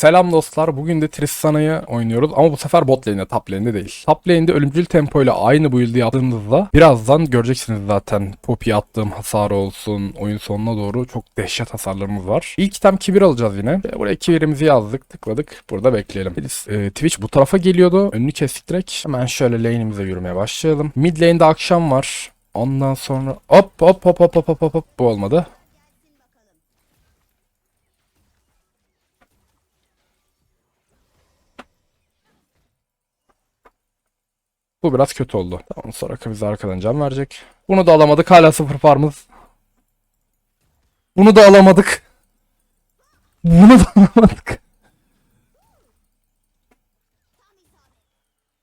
Selam dostlar. Bugün de Tristana'yı oynuyoruz ama bu sefer bot lane'de, top lane'de değil. Top lane'de ölümcül tempo ile aynı build'i yaptığımızda birazdan göreceksiniz zaten. Poppy'ye attığım hasar olsun, oyun sonuna doğru çok dehşet hasarlarımız var. İlk item kibir alacağız yine. Buraya kibirimizi yazdık, tıkladık. Burada bekleyelim. Biz, e, Twitch bu tarafa geliyordu. Önünü kestik direkt. Hemen şöyle lane'imize yürümeye başlayalım. Mid lane'de akşam var. Ondan sonra hop hop hop hop hop hop hop bu olmadı. Bu biraz kötü oldu. Tamam sonra bize arkadan can verecek. Bunu da alamadık. Hala sıfır farmız. Bunu da alamadık. Bunu da alamadık.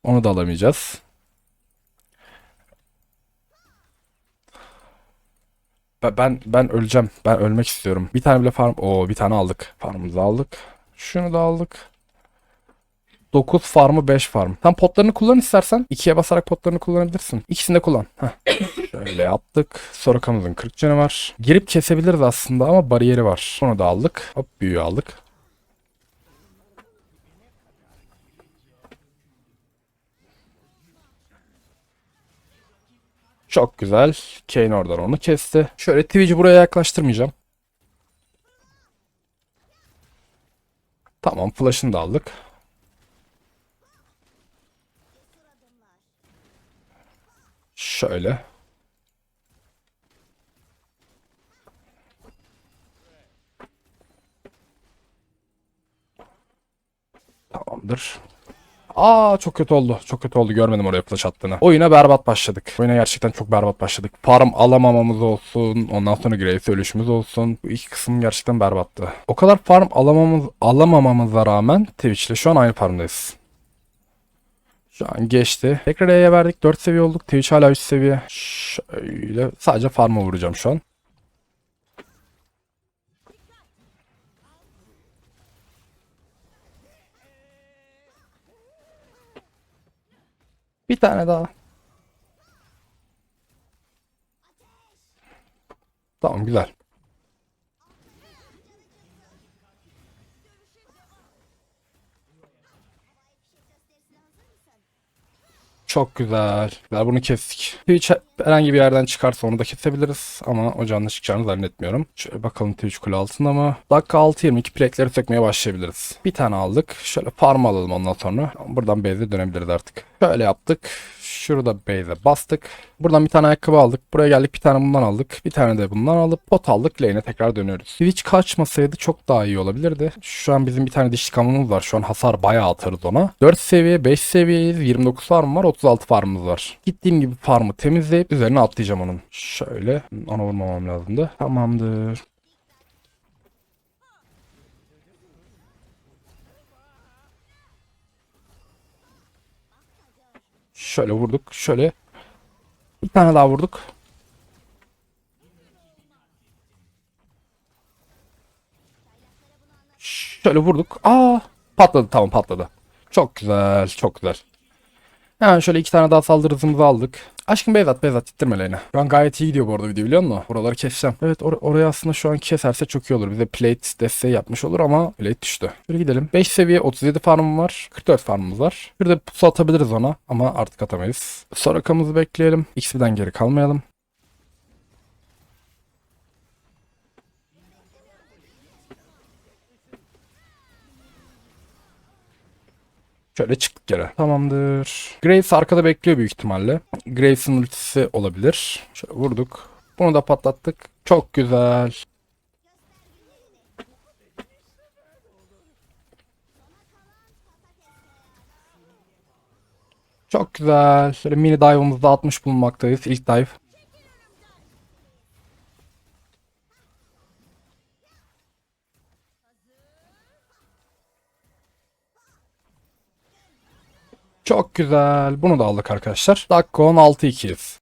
Onu da alamayacağız. Ben, ben ben öleceğim. Ben ölmek istiyorum. Bir tane bile farm. Oo bir tane aldık. Farmımızı aldık. Şunu da aldık. 9 farmı 5 farm. Tam potlarını kullan istersen. 2'ye basarak potlarını kullanabilirsin. İkisini de kullan. Heh. Şöyle yaptık. Sorakamızın 40 canı var. Girip kesebiliriz aslında ama bariyeri var. Onu da aldık. Hop büyüğü aldık. Çok güzel. Kane oradan onu kesti. Şöyle Twitch'i buraya yaklaştırmayacağım. Tamam flash'ını da aldık. Şöyle. Tamamdır. Aa çok kötü oldu. Çok kötü oldu. Görmedim oraya flash attığını. Oyuna berbat başladık. Oyuna gerçekten çok berbat başladık. Farm alamamamız olsun. Ondan sonra Graves ölüşümüz olsun. Bu iki kısım gerçekten berbattı. O kadar farm alamamamız, alamamamıza rağmen Twitch'le şu an aynı farmdayız. Şu an geçti. Tekrar E'ye verdik. 4 seviye olduk. Twitch hala 3 seviye. Şöyle sadece farm'a vuracağım şu an. Bir tane daha. Tamam güzel. Çok güzel. Güzel bunu kestik. Twitch herhangi bir yerden çıkarsa onu da kesebiliriz. Ama o canlı çıkacağını zannetmiyorum. Şöyle bakalım Twitch kule altında mı? Dakika 6.22 plekleri sökmeye başlayabiliriz. Bir tane aldık. Şöyle farm alalım ondan sonra. Buradan base'e dönebiliriz artık. Şöyle yaptık. Şurada base'e bastık. Buradan bir tane ayakkabı aldık. Buraya geldik bir tane bundan aldık. Bir tane de bundan alıp pot aldık. Lane'e tekrar dönüyoruz. Twitch kaçmasaydı çok daha iyi olabilirdi. Şu an bizim bir tane dişli kamımız var. Şu an hasar bayağı atarız ona. 4 seviye 5 seviyeyiz. 29 farm var. 36 farmımız var. Gittiğim gibi farmı temizleyip üzerine atlayacağım onun. Şöyle. Ona vurmamam lazımdı. Tamamdır. Şöyle vurduk. Şöyle. Bir tane daha vurduk. Şöyle vurduk. Aa, patladı tamam patladı. Çok güzel, çok güzel. Hemen şöyle iki tane daha saldırı hızımızı aldık. Aşkım Beyzat, Beyzat ittirme lane'e. Şu an gayet iyi gidiyor bu arada video biliyor musun? Buraları keseceğim. Evet or oraya aslında şu an keserse çok iyi olur. Bize plate desteği yapmış olur ama plate düştü. Şöyle gidelim. 5 seviye 37 farmım var. 44 farmımız var. De pusu atabiliriz ona ama artık atamayız. Sorakamızı bekleyelim. XP'den geri kalmayalım. Şöyle çıktık yere. Tamamdır. Graves arkada bekliyor büyük ihtimalle. Graves'in ultisi olabilir. Şöyle vurduk. Bunu da patlattık. Çok güzel. Çok güzel. Şöyle mini dive'ımızda atmış bulunmaktayız. İlk dive. Çok güzel. Bunu da aldık arkadaşlar. Dakika 16 2'yiz.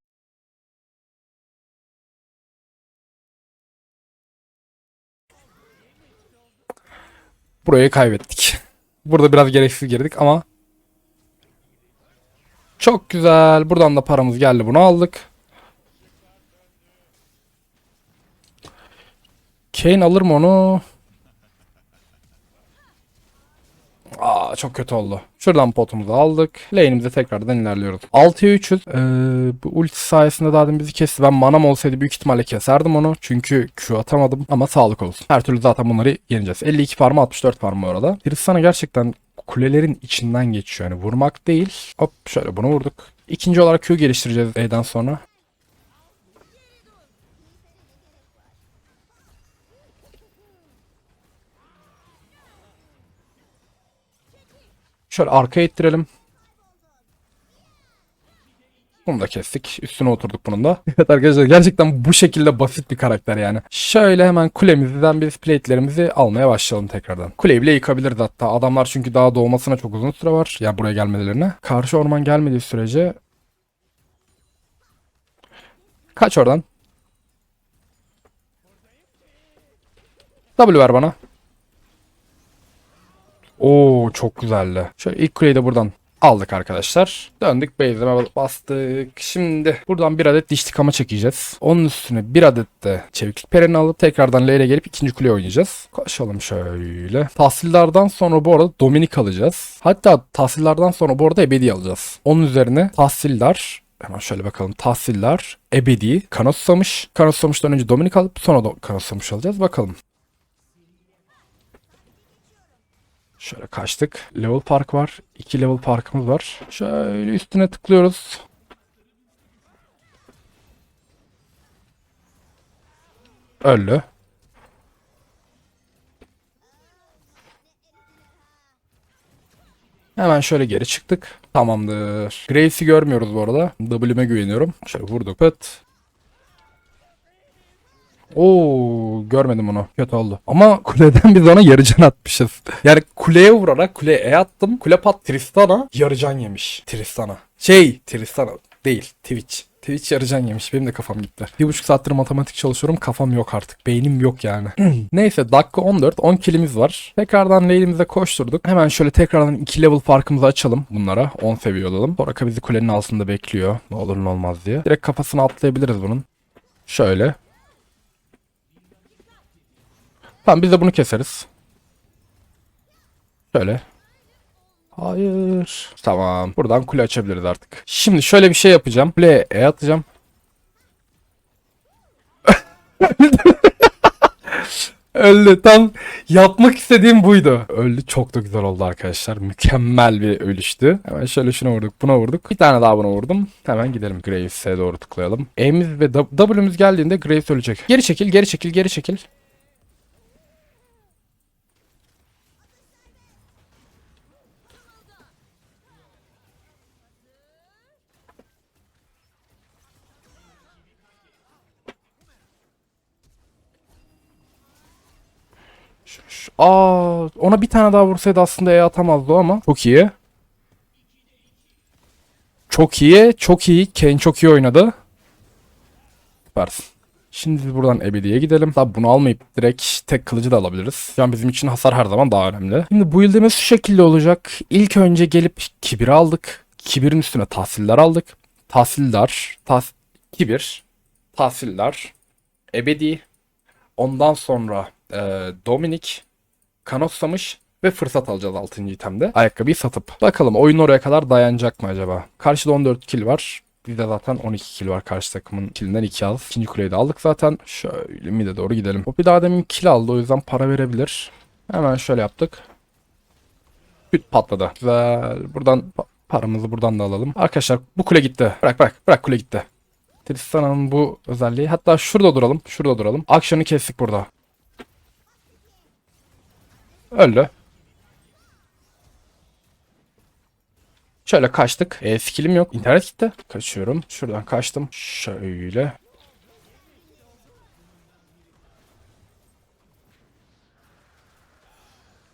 Burayı kaybettik. Burada biraz gereksiz girdik ama çok güzel. Buradan da paramız geldi. Bunu aldık. Kane alır mı onu? Aa çok kötü oldu. Şuradan potumuzu aldık. Lane'imize tekrardan ilerliyoruz. 6'ya 300. Ee, bu ulti sayesinde demin bizi kesti. Ben manam olsaydı büyük ihtimalle keserdim onu. Çünkü Q atamadım. Ama sağlık olsun. Her türlü zaten bunları yeneceğiz. 52 farmı 64 farmı bu arada. Tristana gerçekten kulelerin içinden geçiyor. Yani vurmak değil. Hop şöyle bunu vurduk. İkinci olarak Q geliştireceğiz E'den sonra. Şöyle arkaya ittirelim. Bunu da kestik. Üstüne oturduk bunun da. Evet arkadaşlar gerçekten bu şekilde basit bir karakter yani. Şöyle hemen kulemizden biz plate'lerimizi almaya başlayalım tekrardan. Kuleyi bile yıkabiliriz hatta. Adamlar çünkü daha doğmasına çok uzun süre var. Yani buraya gelmelerine. Karşı orman gelmediği sürece... Kaç oradan. W ver bana. Oo çok güzeldi. Şöyle ilk kuleyi de buradan aldık arkadaşlar. Döndük base'ime bastık. Şimdi buradan bir adet diş tıkama çekeceğiz. Onun üstüne bir adet de çeviklik perini alıp tekrardan lane'e gelip ikinci kuleye oynayacağız. Koşalım şöyle. Tahsillerden sonra bu arada Dominik alacağız. Hatta tahsillerden sonra bu arada ebedi alacağız. Onun üzerine tahsiller Hemen şöyle bakalım. Tahsiller, ebedi, kan susamış. Kan susamıştan önce Dominik alıp sonra da kan susamış alacağız. Bakalım. Şöyle kaçtık. Level park var. 2 level parkımız var. Şöyle üstüne tıklıyoruz. Öldü. Hemen şöyle geri çıktık. Tamamdır. Graves'i görmüyoruz bu arada. W'me güveniyorum. Şöyle vurduk. Pıt. Oo görmedim onu. Kötü oldu. Ama kuleden biz ona yarıcan atmışız. Yani kuleye vurarak kuleye E attım. Kule pat Tristana yarıcan yemiş. Tristana. Şey Tristana değil Twitch. Twitch yarıcan yemiş. Benim de kafam gitti. Bir buçuk saattir matematik çalışıyorum. Kafam yok artık. Beynim yok yani. Neyse dakika 14. 10 kilimiz var. Tekrardan lane'imize koşturduk. Hemen şöyle tekrardan 2 level farkımızı açalım bunlara. 10 seviye olalım. Soraka bizi kulenin altında bekliyor. Ne olur ne olmaz diye. Direkt kafasına atlayabiliriz bunun. Şöyle. Tamam biz de bunu keseriz. Şöyle. Hayır. Tamam. Buradan kule açabiliriz artık. Şimdi şöyle bir şey yapacağım. Kuleye E atacağım. Öldü. Tam yapmak istediğim buydu. Öldü. Çok da güzel oldu arkadaşlar. Mükemmel bir ölüştü. Hemen şöyle şuna vurduk. Buna vurduk. Bir tane daha buna vurdum. Hemen gidelim. Graves'e doğru tıklayalım. E'miz ve W'miz geldiğinde Graves ölecek. Geri çekil, geri çekil, geri çekil. Aa, ona bir tane daha vursaydı aslında E atamazdı ama. Çok iyi. Çok iyi, çok iyi. Kane çok iyi oynadı. Süpersin. Şimdi biz buradan ebediye gidelim. Tabi bunu almayıp direkt tek kılıcı da alabiliriz. Yani bizim için hasar her zaman daha önemli. Şimdi bu build'imiz şu şekilde olacak. İlk önce gelip kibir aldık. Kibirin üstüne tahsiller aldık. Tahsildar, tas kibir, tahsiller, ebedi. Ondan sonra e, Dominik, Kanoslamış ve fırsat alacağız 6. itemde. Ayakkabıyı satıp. Bakalım oyun oraya kadar dayanacak mı acaba? Karşıda 14 kill var. Bizde zaten 12 kill var karşı takımın killinden 2 az. İkinci kuleyi de aldık zaten. Şöyle mide doğru gidelim. Bir daha demin kill aldı o yüzden para verebilir. Hemen şöyle yaptık. Küt patladı. Güzel. Buradan pa- paramızı buradan da alalım. Arkadaşlar bu kule gitti. Bırak bırak. Bırak kule gitti. Tristana'nın bu özelliği. Hatta şurada duralım. Şurada duralım. Akşamı kestik burada. Öldü. Şöyle kaçtık. E, skillim yok. İnternet gitti. Kaçıyorum. Şuradan kaçtım. Şöyle.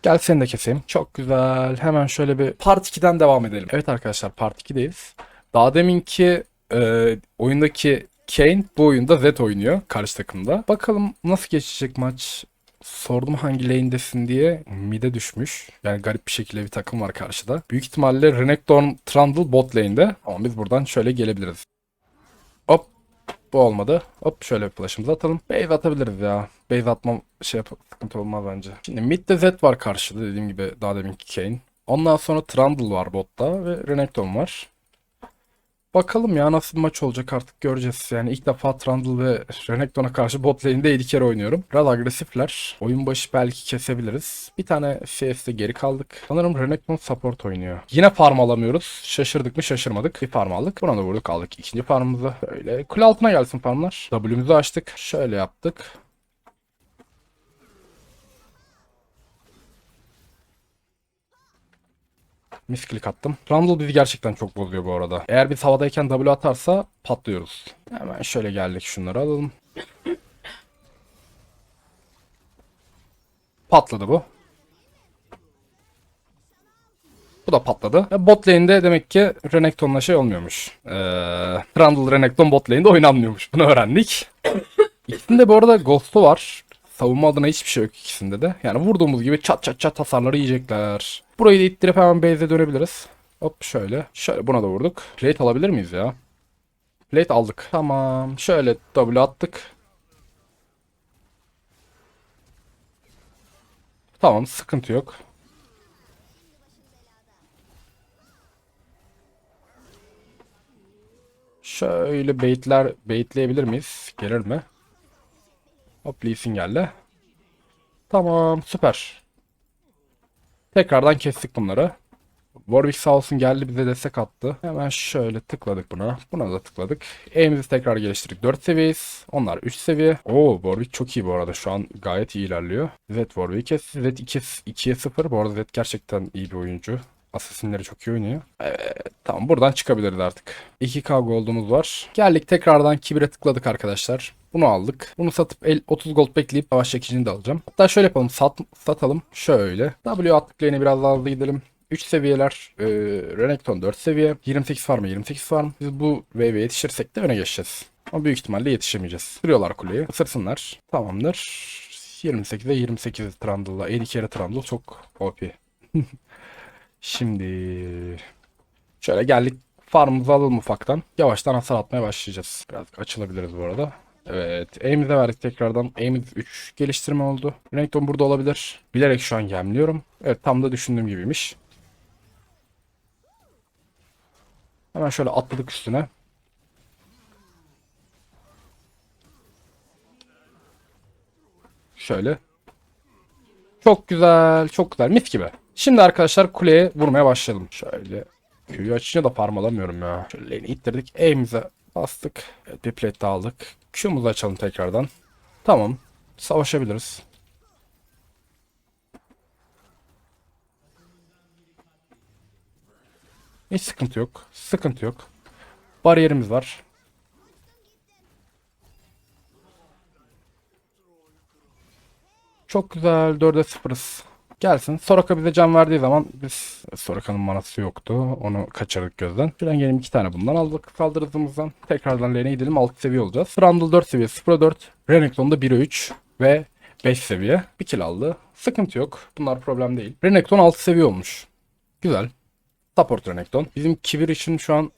Gel seni de keseyim. Çok güzel. Hemen şöyle bir Part 2'den devam edelim. Evet arkadaşlar Part 2'deyiz. Daha deminki e, oyundaki Kane bu oyunda Zed oynuyor karşı takımda. Bakalım nasıl geçecek maç. Sordum hangi lane'desin diye mid'e düşmüş. Yani garip bir şekilde bir takım var karşıda. Büyük ihtimalle Renekton Trundle bot lane'de. Ama biz buradan şöyle gelebiliriz. Hop. Bu olmadı. Hop şöyle bir flash'ımızı atalım. Base atabiliriz ya. Base atmam şey yap sıkıntı olmaz bence. Şimdi mid'de Zed var karşıda dediğim gibi daha deminki Kane. Ondan sonra Trundle var botta ve Renekton var. Bakalım ya nasıl maç olacak artık göreceğiz. Yani ilk defa Trundle ve Renekton'a karşı bot lane'de 7 kere oynuyorum. Biraz agresifler. Oyun başı belki kesebiliriz. Bir tane CS'de geri kaldık. Sanırım Renekton support oynuyor. Yine farm alamıyoruz. Şaşırdık mı şaşırmadık. Bir farm aldık. Buna da vurduk aldık ikinci farmımızı. Böyle kule altına gelsin farmlar. W'mizi açtık. Şöyle yaptık. Misklik attım. Trundle bizi gerçekten çok bozuyor bu arada. Eğer biz havadayken W atarsa patlıyoruz. Hemen şöyle geldik şunları alalım. Patladı bu. Bu da patladı. E, Bot lane'de demek ki Renekton'la şey olmuyormuş. Ee, Trundle Renekton bot lane'de oynanmıyormuş. Bunu öğrendik. İkisinde bu arada Ghost'u var. Savunma adına hiçbir şey yok ikisinde de. Yani vurduğumuz gibi çat çat çat hasarları yiyecekler. Burayı da ittirip hemen base'e dönebiliriz. Hop şöyle. Şöyle buna da vurduk. Plate alabilir miyiz ya? Plate aldık. Tamam. Şöyle W attık. Tamam sıkıntı yok. Şöyle baitler baitleyebilir miyiz? Gelir mi? Hop Lee Sin geldi. Tamam süper. Tekrardan kestik bunları. Warwick sağ olsun geldi bize destek attı. Hemen şöyle tıkladık buna. Buna da tıkladık. Aim'imizi tekrar geliştirdik. 4 seviyeyiz. Onlar 3 seviye. Oo Warwick çok iyi bu arada. Şu an gayet iyi ilerliyor. Zed Warwick'e. Zed 2, 2'ye 0. Bu arada Zed gerçekten iyi bir oyuncu. Assassin'leri çok iyi oynuyor. Evet, tamam buradan çıkabiliriz artık. 2K gold'umuz var. Geldik tekrardan kibire tıkladık arkadaşlar. Bunu aldık. Bunu satıp el, 30 gold bekleyip savaş çekicini de alacağım. Hatta şöyle yapalım. Sat, satalım. Şöyle. W attık biraz daha hızlı gidelim. 3 seviyeler. E, Renekton 4 seviye. 28 farm 28 farm. Biz bu wave'e yetişirsek de öne geçeceğiz. Ama büyük ihtimalle yetişemeyeceğiz. Kırıyorlar kuleyi. Isırsınlar. Tamamdır. 28'e 28 Trundle'la. 50 kere Trundle çok OP. Şimdi şöyle geldik. Farmımızı alalım ufaktan. Yavaştan hasar atmaya başlayacağız. Biraz açılabiliriz bu arada. Evet. Aim'imize verdik tekrardan. Aim'imiz 3 geliştirme oldu. Renekton burada olabilir. Bilerek şu an yemliyorum. Evet tam da düşündüğüm gibiymiş. Hemen şöyle atladık üstüne. Şöyle. Çok güzel, çok güzel. Mis gibi. Şimdi arkadaşlar kuleye vurmaya başlayalım. Şöyle Q'yu açınca da farm alamıyorum ya. Şöyle lane'i ittirdik. Aim'imize bastık. Evet, bir plate daha aldık. Q'muzu açalım tekrardan. Tamam. Savaşabiliriz. Hiç sıkıntı yok. Sıkıntı yok. Bariyerimiz var. Çok güzel. 4'e 0'ız. Gelsin. Soraka bize can verdiği zaman biz Soraka'nın manası yoktu. Onu kaçırdık gözden. Şuradan gelin iki tane bundan aldık saldırı hızımızdan. Tekrardan lane'e gidelim. 6 seviye olacağız. Trundle 4 seviye. 0'a 4. Renekton'da 1'e 3 ve 5 seviye. Bir kill aldı. Sıkıntı yok. Bunlar problem değil. Renekton 6 seviye olmuş. Güzel. Support Renekton. Bizim kibir için şu an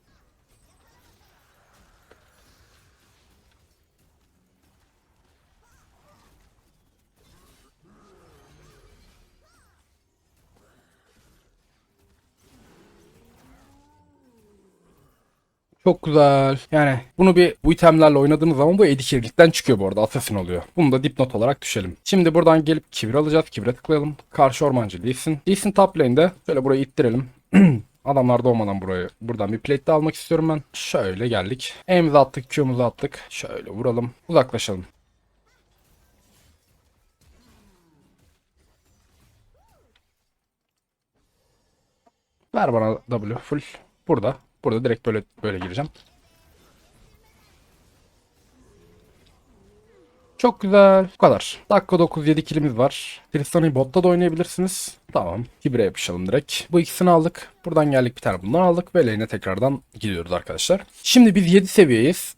Çok güzel. Yani bunu bir bu itemlerle oynadığınız zaman bu edikirlikten çıkıyor bu arada. Assassin oluyor. Bunu da dipnot olarak düşelim. Şimdi buradan gelip kibir alacağız. Kibire tıklayalım. Karşı ormancı Lee Sin. Lee Sin top lane'de. Şöyle burayı ittirelim. Adamlar doğmadan burayı buradan bir plate de almak istiyorum ben. Şöyle geldik. Aim'imizi attık, Q'muzu attık. Şöyle vuralım. Uzaklaşalım. Ver bana W full. Burada. Burada direkt böyle böyle gireceğim. Çok güzel. Bu kadar. Dakika 9 7 kilimiz var. Tristan'ı botta da oynayabilirsiniz. Tamam. Kibre yapışalım direkt. Bu ikisini aldık. Buradan geldik bir tane bundan aldık. Ve lane'e tekrardan gidiyoruz arkadaşlar. Şimdi biz 7 seviyeyiz.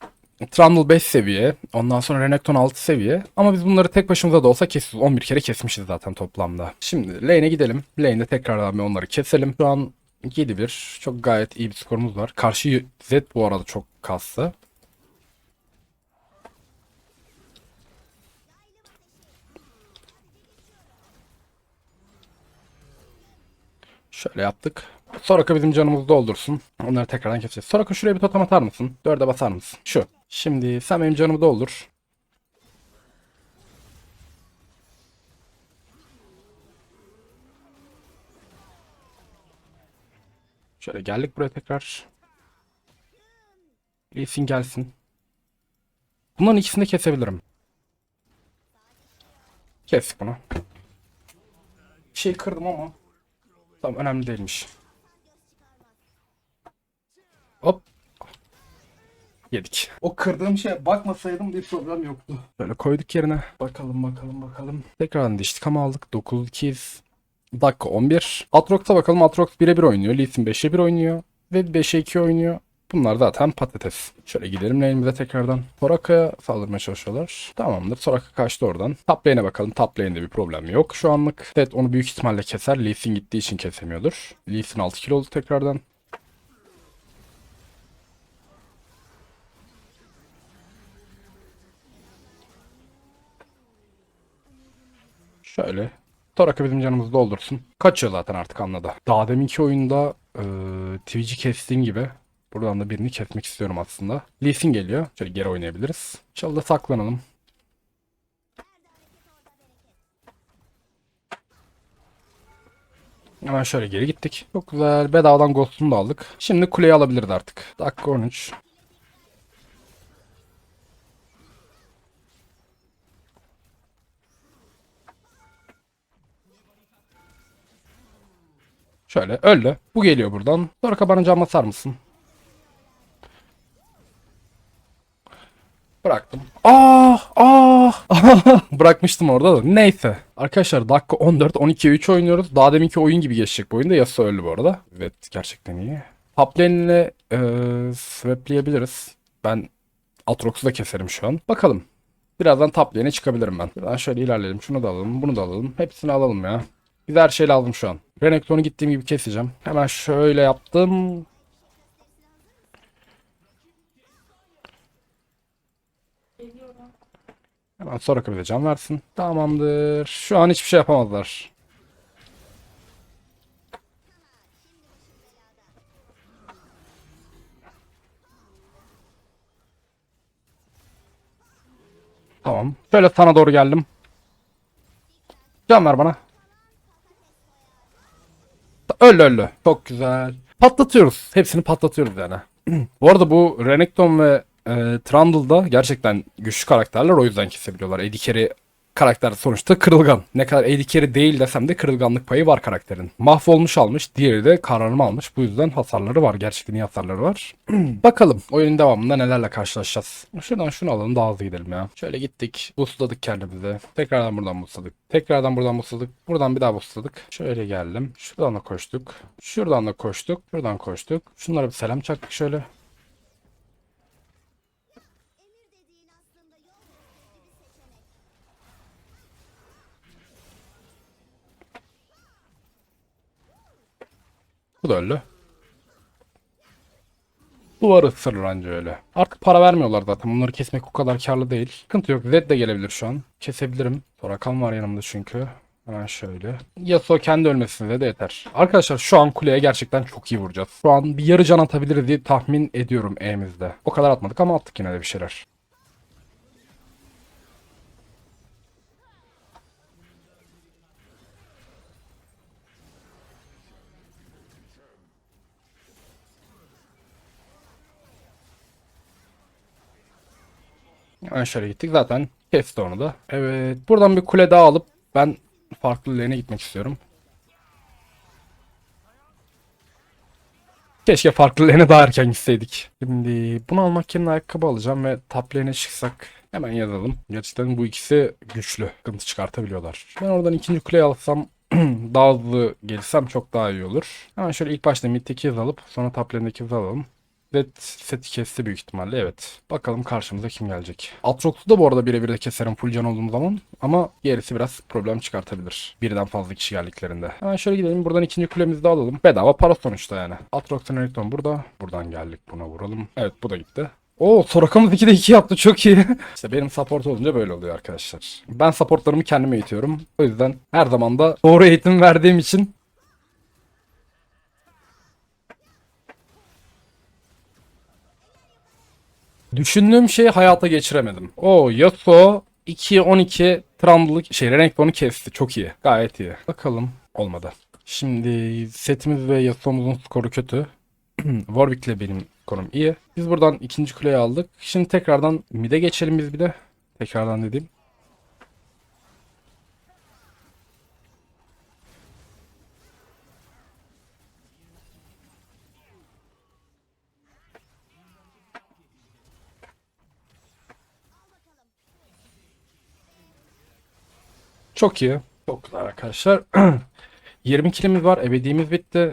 Trundle 5 seviye. Ondan sonra Renekton 6 seviye. Ama biz bunları tek başımıza da olsa kesiyoruz. 11 kere kesmişiz zaten toplamda. Şimdi lane'e gidelim. Lane'de tekrardan bir onları keselim. Şu an 7-1. Çok gayet iyi bir skorumuz var. Karşı Z bu arada çok kaslı. Şöyle yaptık. Soraka bizim canımızı doldursun. Onları tekrardan keseceğiz. Soraka şuraya bir totem atar mısın? Dörde basar mısın? Şu. Şimdi sen benim canımı doldur. Şöyle geldik buraya tekrar. Lee Sin gelsin. Bunların ikisini de kesebilirim. Kestik bunu. Bir şey kırdım ama. Tamam önemli değilmiş. Hop. Yedik. O kırdığım şeye bakmasaydım bir problem yoktu. Böyle koyduk yerine. Bakalım bakalım bakalım. Tekrardan diştik ama aldık. 9 2 Dakika 11. Atrox'a bakalım. Atrox 1'e 1 oynuyor. Lee Sin 5'e 1 oynuyor. Ve 5'e 2 oynuyor. Bunlar zaten patates. Şöyle gidelim lane'imize tekrardan. Soraka'ya saldırmaya çalışıyorlar. Tamamdır. Soraka kaçtı oradan. Top lane'e bakalım. Top lane'de bir problem yok şu anlık. Evet onu büyük ihtimalle keser. Lee gittiği için kesemiyordur. Lee Sin 6 kilo oldu tekrardan. Şöyle. Toraka bizim canımızı doldursun. Kaçıyor zaten artık anladı. Daha deminki oyunda e, Twitch'i kestiğim gibi buradan da birini kesmek istiyorum aslında. Lee Sin geliyor. Şöyle geri oynayabiliriz. Çalıda saklanalım. Hemen şöyle geri gittik. Çok güzel. Bedavadan Ghost'unu da aldık. Şimdi kuleyi alabiliriz artık. Dakika 13. Şöyle öldü. Bu geliyor buradan. Sonra cam basar mısın? Bıraktım. Ah ah. Bırakmıştım orada da. Neyse. Arkadaşlar dakika 14 12 3 oynuyoruz. Daha deminki oyun gibi geçecek bu oyunda. Yasuo öldü bu arada. Evet gerçekten iyi. Top lane'le e, swaplayabiliriz. Ben Atrox'u da keserim şu an. Bakalım. Birazdan top lane'e çıkabilirim ben. Buradan şöyle ilerleyelim. Şunu da alalım. Bunu da alalım. Hepsini alalım ya. Biz her şeyi aldım şu an. Renekton'u gittiğim gibi keseceğim. Hemen şöyle yaptım. Hemen sonra de can versin. Tamamdır. Şu an hiçbir şey yapamazlar. Tamam. Şöyle sana doğru geldim. Can ver bana. Öldü öldü. Çok güzel. Patlatıyoruz. Hepsini patlatıyoruz yani. bu arada bu Renekton ve e, Trundle da gerçekten güçlü karakterler. O yüzden kesebiliyorlar. Carey karakter sonuçta kırılgan. Ne kadar Carey değil desem de kırılganlık payı var karakterin. Mahvolmuş almış. Diğeri de kararımı almış. Bu yüzden hasarları var. Gerçekten iyi hasarları var. Bakalım oyunun devamında nelerle karşılaşacağız. Şuradan şunu alalım daha hızlı gidelim ya. Şöyle gittik. Boostladık kendimizi. Tekrardan buradan boostladık. Tekrardan buradan boostladık. Buradan bir daha boostladık. Şöyle geldim. Şuradan da koştuk. Şuradan da koştuk. Şuradan koştuk. Şunlara bir selam çaktık şöyle. Bu da öldü. Duvarı ısırır anca öyle. Artık para vermiyorlar zaten. Bunları kesmek o kadar karlı değil. Sıkıntı yok. Zed de gelebilir şu an. Kesebilirim. Sorakan var yanımda çünkü. Hemen şöyle. Yasuo kendi ölmesine de yeter. Arkadaşlar şu an kuleye gerçekten çok iyi vuracağız. Şu an bir yarı can atabiliriz diye tahmin ediyorum E'mizde. O kadar atmadık ama attık yine de bir şeyler. Hemen şöyle gittik. Zaten kesti onu da. Evet. Buradan bir kule daha alıp ben farklı lane'e gitmek istiyorum. Keşke farklı lane'e daha erken gitseydik. Şimdi bunu almak yerine ayakkabı alacağım ve top lane'e çıksak hemen yazalım. Gerçekten bu ikisi güçlü. Sıkıntı çıkartabiliyorlar. Ben oradan ikinci kuleyi alsam daha hızlı gelsem çok daha iyi olur. Hemen şöyle ilk başta mid'deki hızı alıp sonra top lane'deki hızı alalım. Red seti kesti büyük ihtimalle evet. Bakalım karşımıza kim gelecek. Atrox'u da bu arada birebir de keserim full can olduğum zaman. Ama gerisi biraz problem çıkartabilir. Birden fazla kişi geldiklerinde. Hemen şöyle gidelim. Buradan ikinci kulemizi de alalım. Bedava para sonuçta yani. Atrox'un Renekton burada. Buradan geldik buna vuralım. Evet bu da gitti. Oo Sorakamız 2'de 2 yaptı çok iyi. işte benim support olunca böyle oluyor arkadaşlar. Ben supportlarımı kendim eğitiyorum. O yüzden her zaman da doğru eğitim verdiğim için Düşündüğüm şeyi hayata geçiremedim. O Yasuo 2 12 Trundle'lık şey Renekton'u kesti. Çok iyi. Gayet iyi. Bakalım. Olmadı. Şimdi setimiz ve Yasuo'muzun skoru kötü. Warwick'le benim skorum iyi. Biz buradan ikinci kuleyi aldık. Şimdi tekrardan mid'e geçelim biz bir de. Tekrardan dediğim. Çok iyi. Çok güzel arkadaşlar. 20 kilimiz var. Ebediğimiz bitti.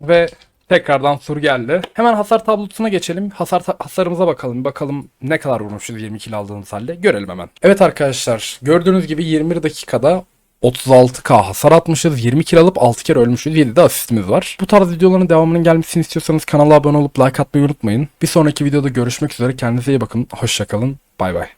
Ve tekrardan sur geldi. Hemen hasar tablosuna geçelim. Hasar hasarımıza bakalım. Bakalım ne kadar vurmuşuz 20 kil aldığımız halde. Görelim hemen. Evet arkadaşlar. Gördüğünüz gibi 21 dakikada 36k hasar atmışız. 20 kill alıp 6 kere ölmüşüz. 7 de asistimiz var. Bu tarz videoların devamının gelmesini istiyorsanız kanala abone olup like atmayı unutmayın. Bir sonraki videoda görüşmek üzere. Kendinize iyi bakın. Hoşçakalın. Bay bay.